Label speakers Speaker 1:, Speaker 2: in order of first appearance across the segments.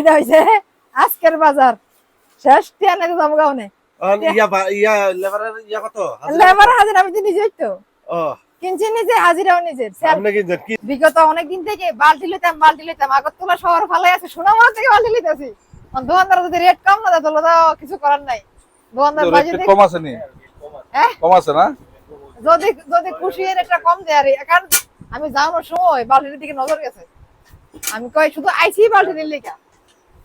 Speaker 1: এটা হইছে আজকের বাজার। শেষ টিয়া যাব গাউনে
Speaker 2: ইয়া ইয়া ইয়া
Speaker 1: লেবার হাজির আমি তো নিজেই তো। কিনছি নিজে হাজিরাও নিজের। সেল-
Speaker 2: আপনি কি জানেন? কি?
Speaker 1: বিগত অনেকদিন থেকে বালতি লইতাম বালতি লইতাম। আগরতলা শহর ফালে আছে সোনামুড়া থেকে বালতি লইতাছি। দোকানদার যদি রেট কম না দেয় তাহলে কিছু করার নাই। দোকানদার বাজে
Speaker 3: কম আছে নি? কম আছে না?
Speaker 1: যদি যদি খুশি এর একটা কম দেয় আর কারণ আমি যাওয়ানোর সময় বালতির দিকে নজর গেছে। আমি কই শুধু আইছি বালতি নিয়ে লেখা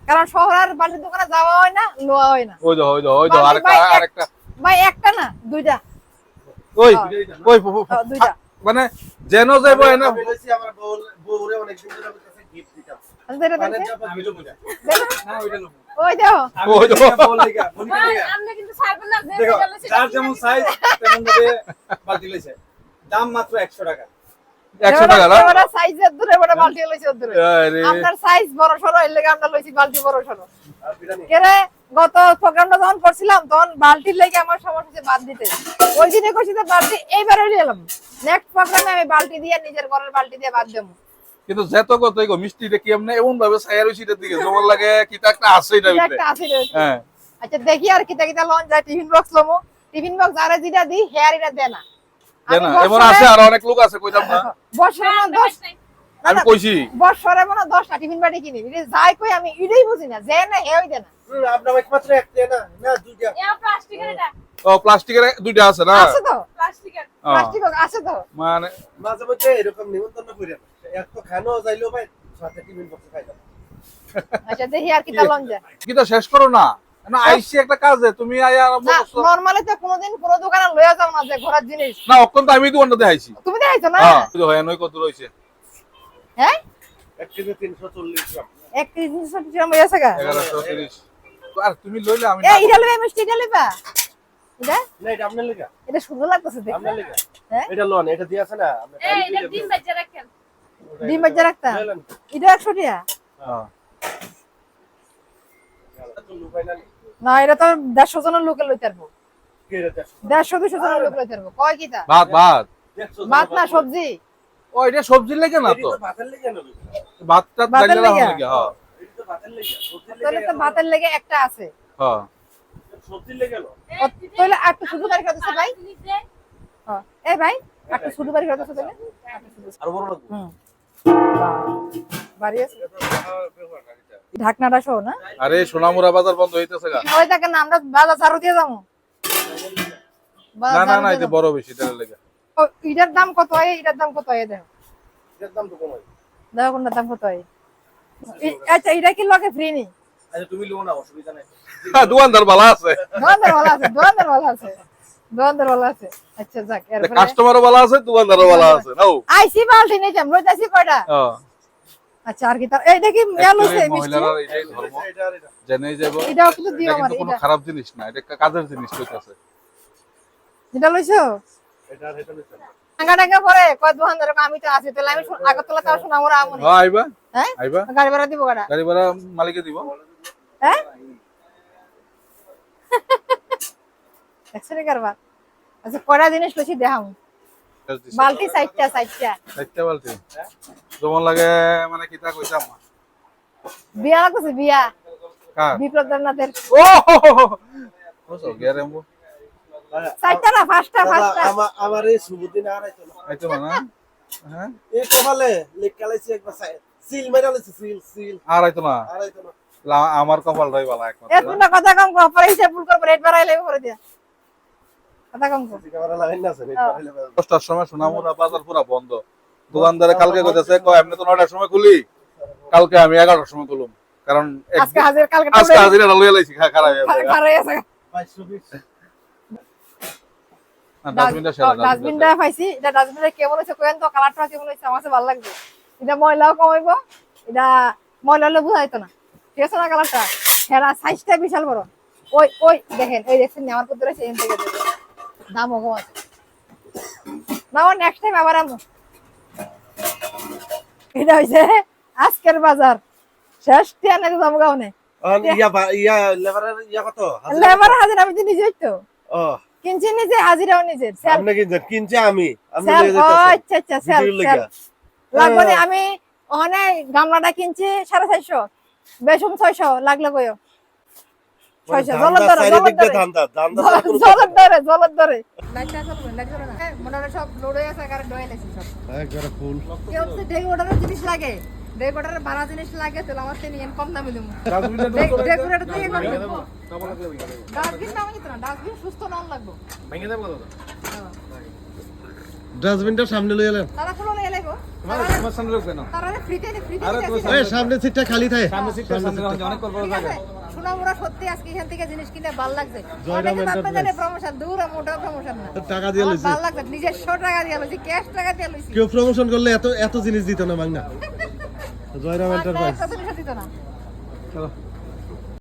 Speaker 1: কারণ শহর আর বালতির দোকানে যাওয়া হয় না লোয়া হয় না
Speaker 3: ওই দাও ওই দাও ওই দাও আরেকটা
Speaker 1: ভাই,
Speaker 3: আরেকটা
Speaker 1: ভাই একটা না দুইটা
Speaker 3: ওই
Speaker 1: হ্যাঁ।
Speaker 3: ওই
Speaker 1: ও, দুইটা
Speaker 3: মানে যেন যাইবো এনে
Speaker 2: আমি লইছি আমার বউ বউরে অনেকদিন ধরে আমার কাছে gift দিতাম।
Speaker 1: আচ্ছা,
Speaker 2: মানে? যা ভিডিও বুঝা।
Speaker 1: দেখো। ওই দেখো
Speaker 3: ওই দাও
Speaker 4: কিন্তু ছাড়বেন না যেটা লইছে
Speaker 5: যার যেমন সাইজ তেমন ভাবে দাম মাত্র একশো টাকা
Speaker 3: একশো টাকা না?
Speaker 1: এবারে সাইজের দূরে এবারে বালতি লইছে দূরে। আপনার সাইজ বড় সরো এর লেগে আমরা লইছি বালতি বড় সরো।
Speaker 2: আর
Speaker 1: কেরে গত প্রোগ্রামটা যখন করছিলাম তখন বালতির লেগে আমার সমস্যা হচ্ছে বাদ দিতে। ওই দিনে কইছি যে বালতি এইবারে এলাম। নেক্সট প্রোগ্রামে আমি বালতি দিয়ে নিজের ঘরের বালতি দিয়ে বাদ দেবো।
Speaker 3: কিন্তু যেত কত গো মিষ্টিটা কি এমনি এমন ভাবে সায়ার হইছিটার দিকে। জমন লাগে কিটা একটা আছে এটা
Speaker 1: একটা আছে।
Speaker 3: হ্যাঁ।
Speaker 1: আচ্ছা দেখি আর কিতা কিতা লন যায়। টিফিন বক্স লমু। টিফিন বক্স আরে যেটা দিই হেয়ার এটা দেয় না।
Speaker 3: দেন না, এমন আছে আর অনেক লোক আছে কইতাম না।
Speaker 1: বছরে মনে
Speaker 3: আমি কইছি।
Speaker 1: বছরে দশটা টিফিন বাটি কিনি। এটা যাই কই আমি বুঝি না। যে না হেই দেয় না
Speaker 2: হুম, আপনার একমাত্র একটা না না দুইটা।
Speaker 4: ইয়া প্লাস্টিকের এটা।
Speaker 3: ও প্লাস্টিকের দুইটা আছে না?
Speaker 1: আছে তো।
Speaker 4: প্লাস্টিকের
Speaker 1: প্লাস্টিক আছে তো।
Speaker 3: মানে
Speaker 2: মাঝে মধ্যে এরকম নিমন্ত্রণ করেন এক তো খানো যাইলো ভাই সাথে টিফিন বক্স খাইতাম
Speaker 1: আচ্ছা দেখি আর
Speaker 3: শেষ করো না? না আইছি একটা কাজে তুমি আয়া আরম্ভ
Speaker 1: নরমালি তো কোনোদিন কোনো দোকানে লইয়া যাও না যে ঘোরার জিনিস।
Speaker 3: না অত্যন্ত আমি দোকানটা দেখাইছি
Speaker 1: তুমি দেখাইছো না?
Speaker 3: হ্যাঁ কিন্তু হয় নয় কত রইছে
Speaker 1: হ্যাঁ?
Speaker 2: এক কেজি তিনশো চল্লিশ গ্রাম।
Speaker 1: এক কেজি তিনশো টাকা লইয়াছে গা?
Speaker 3: এগারোশো তিরিশ। আর তুমি লইলে আমি
Speaker 1: এ এটা লইবা মিষ্টি এটা লইবা? এটা?
Speaker 2: না এটা আপনার লেগা।
Speaker 1: এটা সুন্দর লাগতেছে দেখতে।
Speaker 2: আপনার লেগা।
Speaker 1: হ্যাঁ?
Speaker 2: এটা লোন এটা দিয়ে আছে না? আপনি
Speaker 4: এই এটা ডিম বাচ্চা রাখেন।
Speaker 1: ডিম বাচ্চা রাখতা? এটা টাকা
Speaker 3: হ্যাঁ।
Speaker 2: না
Speaker 1: এটা তো দেড়শো জনের লোকে লইতে পারব
Speaker 2: কে রে
Speaker 1: দেড়শো দুশো জনের লোক লইতে পারব কয় কিতা?
Speaker 3: ভাত ভাত।
Speaker 2: তো
Speaker 1: ভাত না সবজি?
Speaker 3: ও এটা সবজি লেগে না তো?
Speaker 2: তো ভাতের লেগে না
Speaker 3: ভাতটা
Speaker 1: ভাতের লেগে?
Speaker 3: হ্যাঁ।
Speaker 2: এটি তো ভাতের লেগে, সবজির
Speaker 1: তাহলে তো ভাতের লেগে একটা আছে।
Speaker 3: হ্যাঁ।
Speaker 2: সবজির লেগে
Speaker 1: তাহলে একটু শুধু বাড়ি ভাই। হ্যাঁ। এ ভাই একটু শুধু বাড়ি খাতেছে তাহলে।
Speaker 2: আর বড় লাগবে।
Speaker 1: হুম। বাড়ি আছে। ঢাকনাটা সহ না
Speaker 3: আরে সোনামুরা বাজার বন্ধ হইতেছে গা।
Speaker 1: ওই দেখেন না আমরা বাজার চারু দিয়ে যাব।
Speaker 3: না না না এটা বড় বেশি এটা লেগে।
Speaker 1: এটার দাম কত হয়? এটার দাম কত হয়? দেখো।
Speaker 2: এটার দাম তো কমাই।
Speaker 1: দেখো কোনটার দাম কত হয়। আচ্ছা এটা কি লগে ফ্রি নি?
Speaker 2: আচ্ছা, তুমি লিও না, অসুবিধা নাই।
Speaker 3: হ্যাঁ, দোকানদার ভালো আছে।
Speaker 1: দোকানদার ভালো আছে দোকানদার ভালো আছে। দোকানদার ভালো আছে। আচ্ছা যাক এরপরে
Speaker 3: কাস্টমারও ভালো আছে দোকানদারও ভালো আছে। নাও।
Speaker 1: আইসি বালতি নিতাম লইতাছি কয়টা?
Speaker 3: হ্যাঁ
Speaker 1: আচ্ছা আর কি তার এই দেখি মেল হইছে মিষ্টি।
Speaker 3: এটাই ধর্ম।
Speaker 2: এটা আর এটা।
Speaker 3: জেনেই যাব
Speaker 1: এটাও কিন্তু দিও আমার
Speaker 3: কিন্তু কোনো খারাপ জিনিস না এটা কাজের জিনিস হইতাছে।
Speaker 1: এটা লইছো?
Speaker 2: এটা এটা নিতে
Speaker 1: টাঙ্গা টাঙ্গা পরে কয় দোকানদার আমি তো আছি তাহলে আমি শু- আগরতলা তাও শোনা আমরা আমনি।
Speaker 3: হ্যাঁ আইবা?
Speaker 1: হ্যাঁ?
Speaker 3: আইবা?
Speaker 1: গাড়ি ভাড়া দিব কটা
Speaker 3: গাড়ি ভাড়া মালিকে দিব।
Speaker 1: হ্যাঁ? আচ্ছা কয়টা জিনিস লইছি দেখাম বালতি সাইডটা সাইডটা
Speaker 3: চারটা বালতি। যেমন লাগে মানে কিতা কইতাম
Speaker 1: বিয়া বিয়া।
Speaker 3: কার?
Speaker 1: বিপ্লব দেবনাথের
Speaker 3: ও! বুঝছ গেরে মু
Speaker 1: সাইডটা না ফার্স্টটা
Speaker 2: আমা- আমার এই শুভদিন আর আইতো না।
Speaker 3: আইতো না হ্যাঁ?
Speaker 2: এই কপালে লেখা লাইছে একবার সাই- সিল মেরা লাইছে, সিল, সিল।
Speaker 3: আর আইতো না?
Speaker 2: আর আইতো না।
Speaker 3: আমার কপালটাই ভালো
Speaker 1: এ
Speaker 3: একমাত্র
Speaker 1: তোমরা কথা কম কো পরে হিসাব ভুল করব রেট বাড়াইলে করে দিয়া।
Speaker 3: দশটার সময় সোনামুরা বাজার পুরা বন্ধ। দোকানদারে কালকে কইতেছে কয় এমনি তো নয়টার সময় খুলি। কালকে আমি এগারোটার সময় খুলুম। কারণ
Speaker 1: আজকে হাজির
Speaker 3: লইয়া লাইছি খারাপ ডাস্টবিনটা
Speaker 1: পাইছি। এটা ডাস্টবিনটা কেমন হয়েছে কোয়েন তো কালারটা কেমন হয়েছে আমার কাছে ভালো লাগছে। এটা ময়লাও কমাইবো এটা ময়লা হলে বুঝাইতো না। ঠিক আছে না কালারটা? সাইজটা বিশাল বড়। ওই ওই দেখেন এই দেখছেন আমার এখান থেকে না নেক্সট টাইম আবার আনব। এটা হয়েছে আজকের বাজার। শেষ টিয়া নাকি যাব গাউনে লেবার হাজির আমি তো নিজেই তো কিনছি নিজে হাজিরাও নিজের।
Speaker 2: আপনি কিনছেন? কিনছে আমি।
Speaker 1: আচ্ছা আচ্ছা সেল সেল। লাগবে আমি ওখানে গামলাটা কিনছি সাড়ে চারশো বেসম ছয়শো লাগলে কইও। জিনিস লাগে ডেকোরেটরের ভাড়া জিনিস লাগে তাহলে আমার থেকে নিয়ে কম দামে দেবো। ডেকোরেটর থেকে করে দেবো। ডাস্টবিন নামে যেত না ডাস্টবিন সুস্থ নাম লাগবো।
Speaker 2: ডাস্টবিনটা সামনে লই
Speaker 1: তারা কোনো
Speaker 5: তোমার সামনে রাখবে না।
Speaker 1: তারা ফ্রিতে ফ্রিতে
Speaker 5: আরে
Speaker 2: সামনে সিটটা খালি থাকে।
Speaker 5: সামনে সিটটা সামনে অনেক করব জায়গা
Speaker 1: সোনামুড়া সত্যি আজকে এখান থেকে জিনিস কিনে ভালো লাগছে। অনেকে ভাববে প্রমোশন দূর মোটা প্রমোশন না।
Speaker 2: টাকা দিয়ে লইছি।
Speaker 1: ভালো লাগছে নিজস্ব টাকা দিয়ে লইছি ক্যাশ টাকা দিয়ে লইছি।
Speaker 2: কেউ প্রমোশন করলে এত এত জিনিস দিত না বাংলা জয়রাম এন্টারপ্রাইজ।
Speaker 1: দিত না।
Speaker 5: চলো।